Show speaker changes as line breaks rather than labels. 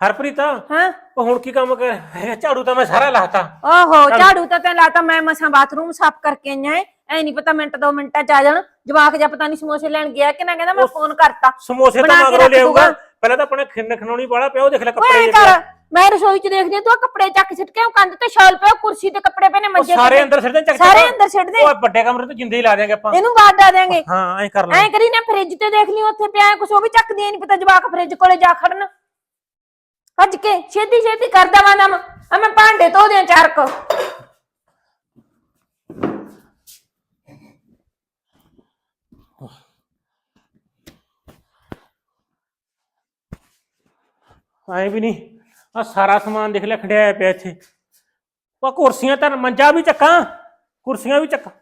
ਹਰਪ੍ਰੀਤ
ਹਾਂ?
ਉਹ ਹੁਣ ਕੀ ਕੰਮ ਕਰ ਹੈਗਾ ਝਾੜੂ ਤਾਂ ਮੈਂ ਸਾਰਾ ਲਾਤਾ।
ਓਹੋ ਝਾੜੂ ਤਾਂ ਤੈਨੂੰ ਲਾਤਾ ਮੈਂ ਮਸਾਂ ਬਾਥਰੂਮ ਸਾਫ਼ ਕਰਕੇ ਆਈਆਂ ਐ ਐ ਨਹੀਂ ਪਤਾ ਮਿੰਟ ਦੋ ਮਿੰਟਾਂ ਚ ਆ ਜਾਣ। ਜਵਾਕ ਜਾਂ ਪਤਾ ਨਹੀਂ ਸਮੋਸੇ ਲੈਣ ਗਿਆ ਕਿ ਨਾ ਕਹਿੰਦਾ ਮੈਂ
ਉਹ
ਫੋਨ ਕਰਤਾ।
ਸਮੋਸੇ
ਬਣਾ
ਤਾਂ
ਕੇ
ਮਗਰੋਂ
ਰੱਖ
ਲਿਆਊਗਾ।
ਦੂਗਾ।
ਪਹਿਲਾਂ ਤਾਂ ਆਪਣੇ ਖਿੰਨ ਖਣਾਉਣੀ ਵਾਲਾ ਪਿਆ ਉਹ ਦੇਖ ਲੈ
ਓਏ
ਕੱਪੜੇ
ਐਂ
ਜਿਹੇ
ਕਰ ਮੈਂ ਰਸੋਈ ਚ ਦੇਖਦੀ ਤੂੰ ਆਹ ਕੱਪੜੇ ਚੱਕ ਸਿੱਟ ਕੇ ਉਹ ਕੰਧ ਤੇ ਸ਼ਾਲ ਪਿਆ ਕੁਰਸੀ ਤੇ ਕੱਪੜੇ ਪਏ ਨੇ
ਉਹ
ਮੰਜੇ
ਸਾਰੇ
ਤੇ।
ਅੰਦਰ ਸਿੱਟਦੇ ਚੱਕ
ਸਾਰੇ। ਅੰਦਰ ਸਿੱਟ ਦੇ
ਉਹ ਵੱਡੇ ਕਮਰੇ ਤੋਂ ਜਿੰਦੇ ਹੀ ਲਾ ਦਿਆਂਗੇ ਆਪਾਂ।
ਇਹਨੂੰ ਬਾਹਰ ਡਾ ਦੇਾਂਗੇ
ਹਾਂ ਐਂ ਕਰ ਲੈ।
ਐਂ ਕਰੀ ਨਾ ਫ੍ਰਿਜ ਤੇ ਦੇਖ ਲਈ ਉੱਥੇ ਪਿਆ ਕੁਛ ਉਹ ਵੀ ਚੱਕਦੀ ਨਹੀਂ ਪਤਾ ਜਵਾਕ ਫ੍ਰਿਜ ਕੋਲੇ ਜਾ ਖੜਨ। ਭੱਜ ਕੇ ਛੇਤੀ ਛੇਤੀ ਕਰ ਦਵਾਂ ਨਾ ਆ ਮੈਂ ਭਾਂਡੇ ਧੋ ਦਿਆਂ ਚਾਰ ਕੁ।
ਐਂ ਵੀ ਨਹੀਂ। ਆ ਸਾਰਾ ਸਮਾਨ ਦੇਖ ਲੈ ਖੜਿਆ ਪਿਆ ਇੱਥੇ। ਉਹ ਕੁਰਸੀਆਂ ਤਾਂ ਮੰਜਾ ਵੀ ਚੱਕਾਂ। ਕੁਰਸੀਆਂ ਵੀ ਚੱਕਾਂ।